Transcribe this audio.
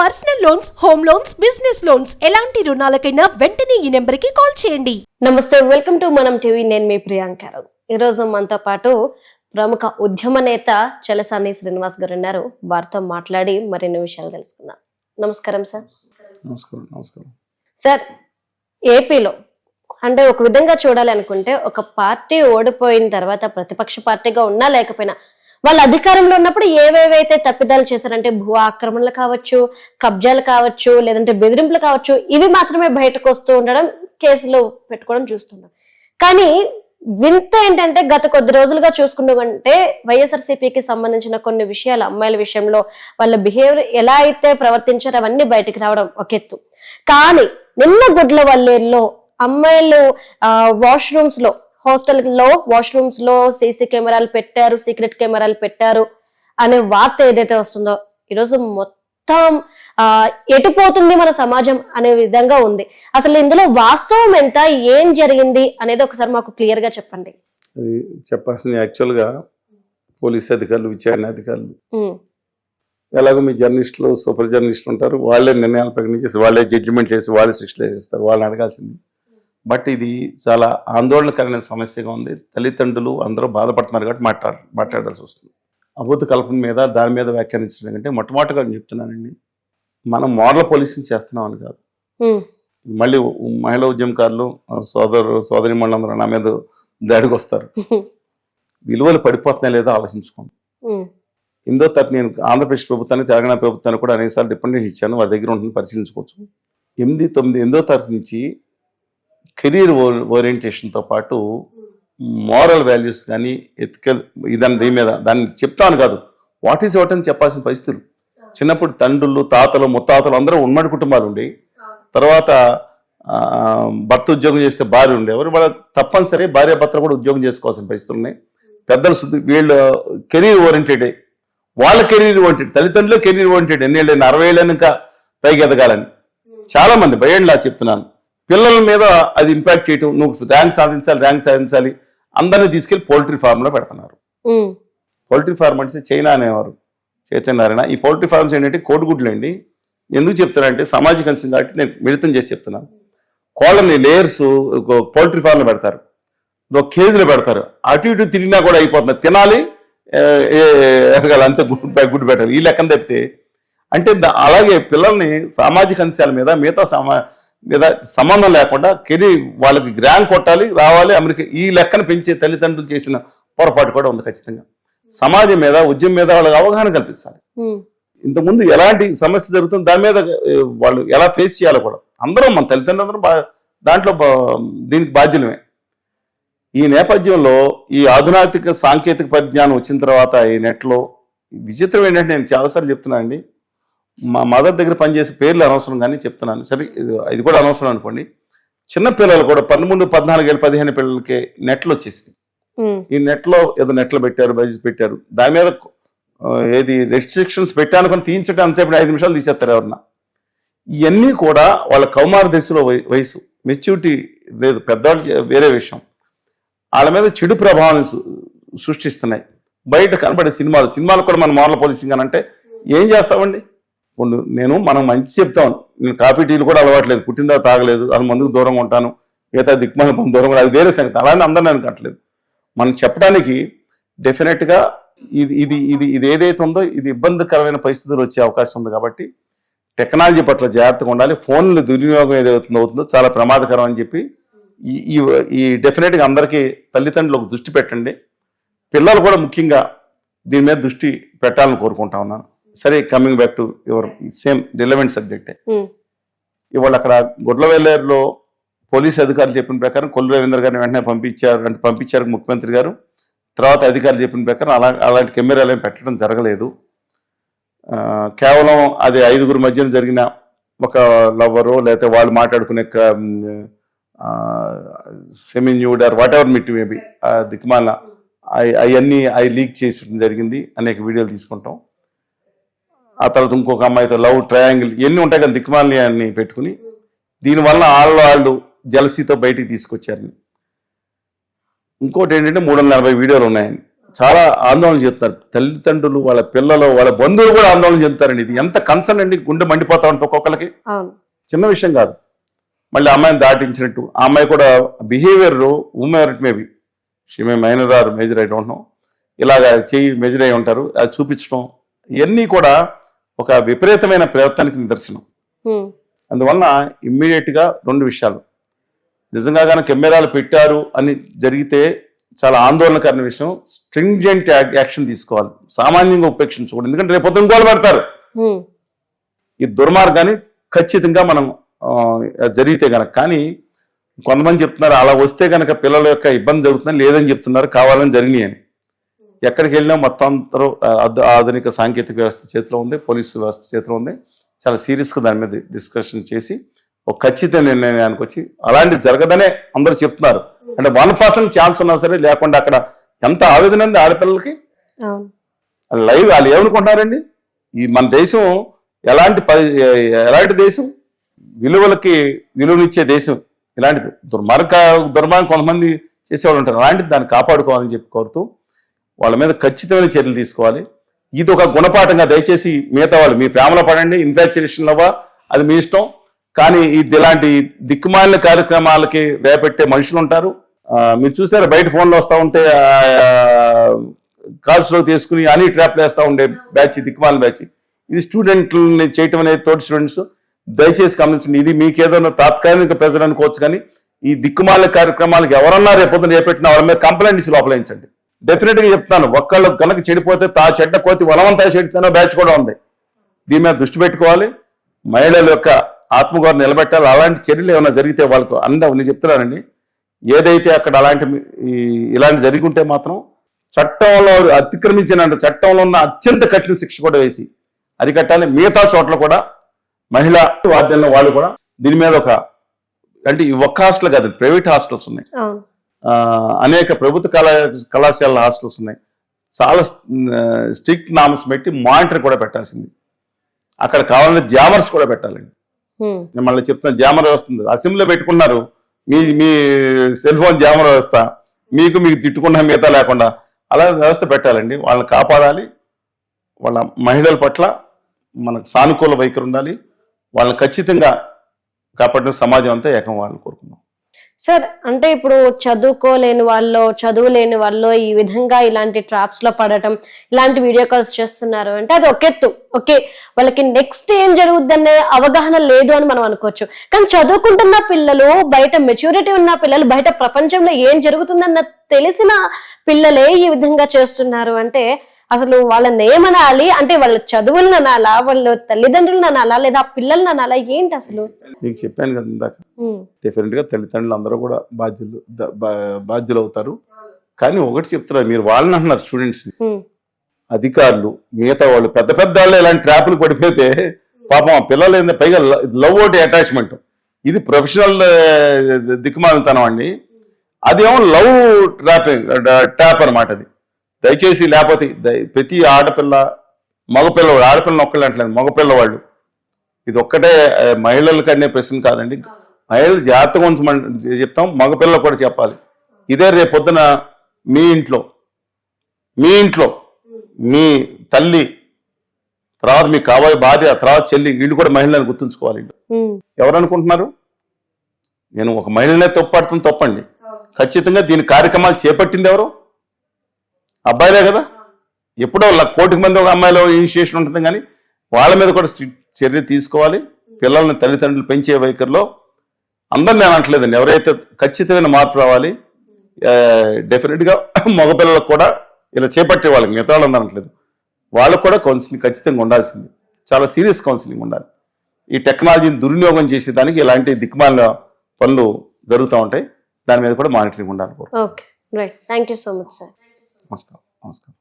Personal loans home loans business loans ఎలాంటి రుణాలకైనా వెంటనే ఈ నెంబర్కి కాల్ చేయండి. నమస్తే వెల్కమ్ టు మనం టీవీ. నేను మీ ప్రియాంక ఈరోజు మనతో పాటు ప్రముఖ ఉద్యమ నేత చలసాని శ్రీనివాస్ గారు ఉన్నారు. వారితో మాట్లాడి మరిన్ని విషయాలు తెలుసుకుందాం. నమస్కారం సార్. నమస్కారం నమస్కారం. సార్ ఏపీలో అంటే ఒక విధంగా చూడాలి అనుకుంటే ఒక పార్టీ ఓడిపోయిన తర్వాత ప్రతిపక్ష పార్టీగా ఉన్నా లేకపోయినా వాళ్ళు అధికారంలో ఉన్నప్పుడు ఏవేవైతే తప్పిదాలు చేశారంటే భూ ఆక్రమణలు కావచ్చు కబ్జాలు కావచ్చు లేదంటే బెదిరింపులు కావచ్చు ఇవి మాత్రమే బయటకు వస్తూ ఉండడం కేసులో పెట్టుకోవడం చూస్తున్నాం. కానీ వింత ఏంటంటే గత కొద్ది రోజులుగా చూసుకుంటే వైఎస్ఆర్సీపీకి సంబంధించిన కొన్ని విషయాలు అమ్మాయిల విషయంలో వాళ్ళ బిహేవియర్ ఎలా అయితే ప్రవర్తించారో అవన్నీ బయటికి రావడం ఒక ఎత్తు. కానీ నిన్న గుడ్ల వల్లేరులో అమ్మాయిలు వాష్రూమ్స్లో హాస్టల్లో వాష్రూమ్స్లో సీసీ కెమెరాలు పెట్టారు సీక్రెట్ కెమెరాలు పెట్టారు అనే వార్త ఏదైతే వస్తుందో ఈరోజు మొత్తం ఎటుపోతుంది మన సమాజం అనే విధంగా ఉంది. అసలు ఇందులో వాస్తవం ఎంత ఏం జరిగింది అనేది ఒకసారి మాకు క్లియర్గా చెప్పండి చెప్పాల్సింది యాక్చువల్గా పోలీస్ అధికారులు విచారణ అధికారులు. ఎలాగో మీ జర్నలిస్టులు సూపర్ జర్నలిస్టులు ఉంటారు వాళ్ళే నిర్ణయాలు ప్రకటించేసి వాళ్ళే జడ్జిమెంట్ చేసి వాళ్ళే శిక్షలు చేస్తారు వాళ్ళని అడగాల్సింది. బట్ ఇది చాలా ఆందోళనకరమైన సమస్యగా ఉంది. తల్లిదండ్రులు అందరూ బాధపడుతున్నారు కాబట్టి మాట్లాడ మాట్లాడాల్సి వస్తుంది. అబద్ధ కల్పన మీద దాని మీద వ్యాఖ్యానించడం కంటే మొట్టమొదటిగా నేను చెప్తున్నానండి. మనం మోడల్ పోలీసింగ్ చేస్తున్నాం అని కాదు. మళ్ళీ మహిళా ఉద్యమకారులు సోదరు సోదరి మండలందరూ నా మీద దాడికి వస్తారు. విలువలు పడిపోతున్నాయి లేదో ఆలోచించుకోండి. ఎనిమిదో తరగతి నేను ఆంధ్రప్రదేశ్ ప్రభుత్వానికి తెలంగాణ ప్రభుత్వానికి కూడా అనేకసార్లు డిపెండెంట్ ఇచ్చాను. వారి దగ్గర ఉంటుంది పరిశీలించుకోవచ్చు. ఎనిమిది తొమ్మిది ఎనిమిదో తరగతి నుంచి కెరీర్ ఓరియంటేషన్తో పాటు మోరల్ వాల్యూస్ కానీ ఎథికల్ ఇదని దీని మీద దాన్ని చెప్తాను కాదు. వాట్ ఈస్ వాట్ అని చెప్పాల్సిన పరిస్థితులు. చిన్నప్పుడు తండ్రులు తాతలు ముత్తాతలు అందరూ ఉమ్మడి కుటుంబాలు ఉండి తర్వాత భర్త ఉద్యోగం చేస్తే భార్య ఉండేవారు. వాళ్ళ తప్పనిసరి భార్య భర్త కూడా ఉద్యోగం చేసుకోవాల్సిన పరిస్థితులు ఉన్నాయి. పెద్దలు శుద్ధి వీళ్ళు కెరీర్ ఓరియంటెడ్. వాళ్ళ కెరీర్ ఓరియంటెడ్. తల్లిదండ్రులు కెరీర్ ఓరియంటెడ్. ఎన్ని ఏళ్ళు అరవై ఏళ్ళని ఇంకా పైకి ఎదగాలని. చాలా మంది భయంలా చెప్తున్నాను. పిల్లల మీద అది ఇంపాక్ట్ చేయటం నువ్వు ర్యాంక్ సాధించాలి ర్యాంక్ సాధించాలి అందరినీ తీసుకెళ్ళి పౌల్ట్రీ ఫార్మ్లో పెడుతున్నారు. పౌల్ట్రీ ఫార్మ్ అంటే చైనా అనేవారు చైతన్యనారాయణ ఈ పౌల్ట్రీ ఫార్మ్స్ ఏంటంటే కోడిగుడ్లు అండి ఎందుకు చెప్తానంటే సామాజిక అంశం కాబట్టి నేను మిళితం చేసి చెప్తున్నాను కోళ్ళని లేయర్స్ పౌల్ట్రీ ఫార్మ్లో పెడతారు. ఒక కేజీలో పెడతారు. అటు ఇటు తిరిగినా కూడా అయిపోతుంది. తినాలి ఎరగాలి అంతే గుడ్డు పె- గుడ్డు పెట్టాలి. ఈ లెక్కన తప్పితే అంటే అలాగే పిల్లల్ని సామాజిక అంశాల మీద మిగతా సమా మీద సంబంధం లేకుండా కెరీర్ వాళ్ళకి గ్రాండ్ కొట్టాలి రావాలి. అమెరికా ఈ లెక్కన పెంచే తల్లిదండ్రులు చేసిన పొరపాటు కూడా ఉంది ఖచ్చితంగా. సమాజం మీద ఉద్యమం మీద వాళ్ళకి అవగాహన కల్పించాలి. ఇంతకుముందు ఎలాంటి సమస్య జరుగుతుంది దాని మీద వాళ్ళు ఎలా ఫేస్ చేయాలో కూడా. అందరూ మన తల్లిదండ్రులందరూ బా దాంట్లో దీనికి బాధ్యులమే. ఈ నేపథ్యంలో ఈ ఆధునాతిక సాంకేతిక పరిజ్ఞానం వచ్చిన తర్వాత ఈ నెట్లో విచిత్రం ఏంటంటే నేను చాలాసార్లు చెప్తున్నాను అండి మా మదర్ దగ్గర పనిచేసే పేర్లు అనవసరం కానీ చెప్తున్నాను. సరే ఇది కూడా అనవసరం అనుకోండి. చిన్న పిల్లలు కూడా పదమూడు పద్నాలుగు ఏళ్ళు పదిహేను పిల్లలకి నెట్లు వచ్చేసింది ఈ నెట్లో ఏదో నెట్లో పెట్టారు బడ్జెట్ పెట్టారు. దాని మీద ఏది రెస్ట్రిక్షన్స్ పెట్టాను కానీ తీయించడం అంతసేపు ఐదు నిమిషాలు తీసేస్తారు ఎవరన్నా. ఇవన్నీ కూడా వాళ్ళ కౌమార దశలో వయ- వయసు. మెచ్యూరిటీ లేదు. పెద్దవాళ్ళు వేరే విషయం. వాళ్ళ మీద చెడు ప్రభావం సు- సృష్టిస్తున్నాయి. బయట కనబడే సినిమాలు సినిమాలు కూడా మన మోరల్ పోలీసింగ్ అని అంటే ఏం చేస్తామండి? ఇప్పుడు నేను మనం మంచి చెప్తాం. నేను కాఫీ టీలు కూడా అలవాట్లేదు. పుట్టిందా తాగలేదు. అది మందుకు దూరంగా ఉంటాను. మిగతా దిక్మాల దూరం దూరంగా అది వేరే సంగతి. అలానే అందరిని అనుకట్లేదు మనం చెప్పడానికి డెఫినెట్గా ఇది ఇది ఇది ఇది ఏదైతే ఉందో ఇది ఇబ్బందికరమైన పరిస్థితులు వచ్చే అవకాశం ఉంది కాబట్టి టెక్నాలజీ పట్ల జాగ్రత్తగా ఉండాలి. ఫోన్ల దుర్వినియోగం ఏదైతే అవుతుందో చాలా ప్రమాదకరం అని చెప్పి ఈ ఈ- ఈ డెఫినెట్గా అందరికీ తల్లిదండ్రులకు దృష్టి పెట్టండి. పిల్లలు కూడా ముఖ్యంగా దీని మీద దృష్టి పెట్టాలని కోరుకుంటా ఉన్నాను. సరే coming back to your same relevant సబ్జెక్టే ఇవాళ అక్కడ గుడ్లవెల్లేరులో పోలీస్ అధికారులు చెప్పిన ప్రకారం కొల్లు రవీంద్ర గారిని వెంటనే పంపించారు అంటే పంపించారు ముఖ్యమంత్రి గారు. తర్వాత అధికారులు చెప్పిన ప్రకారం అలా అలాంటి కెమెరాలు ఏం పెట్టడం జరగలేదు. కేవలం అది ఐదుగురు మధ్యన జరిగిన ఒక లవ్వరు లేకపోతే వాళ్ళు మాట్లాడుకునే సెమీ న్యూడర్ వాట్ ఎవర్ మిట్ మేబీ దిక్మాల అవన్నీ అవి లీక్ చేసడం జరిగింది. అనేక వీడియోలు తీసుకుంటాం. ఆ తర్వాత ఇంకొక అమ్మాయితో లవ్ ట్రయాంగిల్ ఇవన్నీ ఉంటాయి కదా దిక్మాలని అన్ని పెట్టుకుని దీనివల్ల వాళ్ళ వాళ్ళు జలసీతో బయటికి తీసుకొచ్చారు. ఇంకోటి ఏంటంటే మూడు వందల నలభై వీడియోలు ఉన్నాయని చాలా ఆందోళన చెందుతారు తల్లిదండ్రులు వాళ్ళ పిల్లలు వాళ్ళ బంధువులు కూడా ఆందోళన చెందుతారండి ఇది ఎంత కన్సర్న్ అండి గుండె మండిపోతా ఉంటుంది ఒక్కొక్కరికి చిన్న విషయం కాదు. మళ్ళీ అమ్మాయిని దాటించినట్టు ఆ అమ్మాయి కూడా behaviour ఉమెర్ maybe. She may minor or major I don't know ఇలాగ చెయ్యి మెజర్ అయి ఉంటారు. అది చూపించడం ఇవన్నీ కూడా ఒక విపరీతమైన ప్రయత్నానికి నిదర్శనం. అందువలన ఇమ్మీడియట్గా రెండు విషయాలు. నిజంగా కనుక కెమెరాలు పెట్టారు అని జరిగితే చాలా ఆందోళనకరమైన విషయం. స్ట్రింజెంట్ యాక్షన్ తీసుకోవాలి. సామాన్యంగా ఉపేక్షించకూడదు. ఎందుకంటే రేపు గోలు పెడతారు. ఈ దుర్మార్గాన్ని ఖచ్చితంగా మనం జరిగితే గనక. కానీ కొంతమంది చెప్తున్నారు అలా వస్తే గనక పిల్లల యొక్క ఇబ్బంది జరుగుతుందని లేదని చెప్తున్నారు కావాలని జరిగినాయి అని ఎక్కడికి వెళ్ళినా మొత్తం అందరూ ఆధునిక సాంకేతిక వ్యవస్థ చేతిలో ఉంది పోలీసు వ్యవస్థ చేతిలో ఉంది. చాలా సీరియస్గా దాని మీద డిస్కషన్ చేసి ఒక ఖచ్చిత నిర్ణయానికి వచ్చి అలాంటిది జరగదనే అందరూ చెప్తున్నారు. అంటే వన్ పర్సెంట్ ఛాన్స్ ఉన్నా సరే లేకుండా అక్కడ ఎంత ఆవేదన ఉంది ఆడపిల్లలకి? లైవ్ వాళ్ళు ఏమనుకుంటున్నారండి? ఈ మన దేశం ఎలాంటి ఎలాంటి దేశం? విలువలకి విలువనిచ్చే దేశం ఇలాంటిది. దుర్మార్గ దుర్మార్గం కొంతమంది చేసేవాళ్ళు ఉంటారు. అలాంటిది దాన్ని కాపాడుకోవాలని చెప్పి కోరుతూ వాళ్ళ మీద ఖచ్చితమైన చర్యలు తీసుకోవాలి. ఇది ఒక గుణపాఠంగా దయచేసి మిగతా వాళ్ళు మీ ప్రేమలో పడండి ఇన్ఫాక్చురేషన్ అవ్వా అది మీ ఇష్టం. కానీ ఇది ఇలాంటి దిక్కుమాలిన కార్యక్రమాలకి రేపెట్టే మనుషులు ఉంటారు. మీరు చూసారు బయట ఫోన్లో వస్తూ ఉంటే కాల్స్లో తీసుకుని అని ట్రాప్లు వేస్తూ ఉండే బ్యాచ్ దిక్కుమాలిన బ్యాచ్. ఇది స్టూడెంట్లని చేయటం అనేది తోటి స్టూడెంట్స్. దయచేసి గమనించండి ఇది మీకేదైనా తాత్కాలిక ప్రెజర్ అనుకోవచ్చు కానీ ఈ దిక్కుమాల కార్యక్రమాలకు ఎవరన్నా రేపొద్దున రేపెట్టిన వాళ్ళ మీద కంప్లైంట్ ఇచ్చి లోపలించండి డెఫినెట్గా చెప్తాను ఒక్కళ్ళు కనుక చెడిపోతే తా చెడ్డ కోతి వలవంతా చెడితేనో బ్యాచ్ కూడా ఉంది. దీని మీద దృష్టి పెట్టుకోవాలి. మహిళల యొక్క ఆత్మగౌరవం నిలబెట్టాలి. అలాంటి చర్యలు ఏమైనా జరిగితే వాళ్ళకు అండ నేను చెప్తున్నానండి. ఏదైతే అక్కడ అలాంటి ఇలాంటి జరిగి ఉంటే మాత్రం చట్టంలో అతిక్రమించిన చట్టంలో ఉన్న అత్యంత కఠిన శిక్ష కూడా వేసి అరికట్టాలి. మిగతా చోట్ల కూడా మహిళా వాద్యంలో వాళ్ళు కూడా దీని మీద ఒక అంటే ఈ ఒక్క హాస్టల్ కాదు ప్రైవేట్ హాస్టల్స్ ఉన్నాయి. అనేక ప్రభుత్వ కళా కళాశాల హాస్టల్స్ ఉన్నాయి. చాలా స్ట్రిక్ట్ నామ్స్ పెట్టి మానిటర్ కూడా పెట్టాల్సింది. అక్కడ కావాలని జామర్స్ కూడా పెట్టాలండి. నేను మళ్ళీ చెప్తాను జామర్ వ్యవస్థ ఉంది అసెంబ్లీలో పెట్టుకున్నారు. మీ మీ సెల్ ఫోన్ జామర్ వ్యవస్థ. మీకు మీకు తిట్టుకున్న మిగతా లేకుండా. అలా వ్యవస్థ పెట్టాలండి. వాళ్ళని కాపాడాలి. వాళ్ళ మహిళల పట్ల మనకు సానుకూల వైఖరి ఉండాలి. వాళ్ళని ఖచ్చితంగా కాపాడిన సమాజం అంతా ఏకం వాళ్ళని కోరుకుందాం. సార్ అంటే ఇప్పుడు చదువుకోలేని వాళ్ళు చదువు లేని వాళ్ళు ఈ విధంగా ఇలాంటి ట్రాప్స్లో పడటం ఇలాంటి వీడియో కాల్స్ చేస్తున్నారు అంటే అది ఒకెత్తు ఓకే వాళ్ళకి నెక్స్ట్ ఏం జరుగుద్దనే అవగాహన లేదు అని మనం అనుకోవచ్చు. కానీ చదువుకుంటున్న పిల్లలు బయట మెచ్యూరిటీ ఉన్న పిల్లలు బయట ప్రపంచంలో ఏం జరుగుతుందన్న తెలిసిన పిల్లలే ఈ విధంగా చేస్తున్నారు అంటే అసలు వాళ్ళని ఏమనాలి? అంటే వాళ్ళ చదువులను అనాలా? వాళ్ళ తల్లిదండ్రులను అనాలా? లేదా పిల్లల్ని అనాలా? ఏంటి అసలు? మీకు చెప్పాను కదా ఇందాక. ఉమ్, డెఫినెట్గా తల్లిదండ్రులు అందరూ కూడా బాధ్యులు బాధ్యులు అవుతారు. కానీ ఒకటి చెప్తున్నారు మీరు వాళ్ళని అంటున్నారు స్టూడెంట్స్ అధికారులు మిగతా వాళ్ళు పెద్ద పెద్ద వాళ్ళు ఇలాంటి ట్రాపులు పడిపోతే పాపం పిల్లలు ఏంది? పైగా లవ్ ఒకటి అటాచ్మెంట్ ఇది ప్రొఫెషనల్ దిక్కుమాలితనం అండి. అదేమో లవ్ ట్రాపింగ్ ట్రాప్ అనమాట అది. దయచేసి లేకపోతే ప్రతి ఆడపిల్ల మగపిల్లవాడు ఆడపిల్లని ఒక్కళ్ళు అంటలేదు మగపిల్లవాళ్ళు. ఇది ఒక్కటే ఆ, మహిళలకు అనే ప్రశ్న కాదండి. మహిళలు జాగ్రత్తగా ఉంచమని చెప్తాం మగపిల్లలు కూడా చెప్పాలి. ఇదే రేపు పొద్దున మీ ఇంట్లో మీ ఇంట్లో మీ తల్లి తర్వాత మీకు కాబోయే భార్య తర్వాత చెల్లి వీళ్ళు కూడా మహిళలను గుర్తుంచుకోవాలి. ఎవరు అనుకుంటున్నారు నేను ఒక మహిళనే తప్పడుతుంది తప్పండి. ఖచ్చితంగా దీని కార్యక్రమాలు చేపట్టింది ఎవరు? అబ్బాయిలే కదా? ఎప్పుడో కోటికి మంది ఒక అమ్మాయిలో ఇనిషియేషన్ ఉంటుంది కానీ వాళ్ళ మీద కూడా చర్య తీసుకోవాలి. పిల్లల్ని తల్లిదండ్రులు పెంచే వైఖరిలో అందరిని నేను అనట్లేదండి. ఎవరైతే ఖచ్చితమైన మార్పు రావాలి డెఫినెట్గా మగపిల్లలకు కూడా ఇలా చేపట్టే వాళ్ళకి మిగతా వాళ్ళు అనట్లేదు. వాళ్ళకు కూడా కౌన్సిలింగ్ ఖచ్చితంగా ఉండాల్సింది. చాలా సీరియస్ కౌన్సిలింగ్ ఉండాలి. ఈ టెక్నాలజీని దుర్వినియోగం చేసేదానికి ఇలాంటి దిక్మాల పనులు జరుగుతూ ఉంటాయి. దాని మీద కూడా మానిటరింగ్ ఉండాలి. Okay right thank you so much sir నమస్కారం నమస్కారం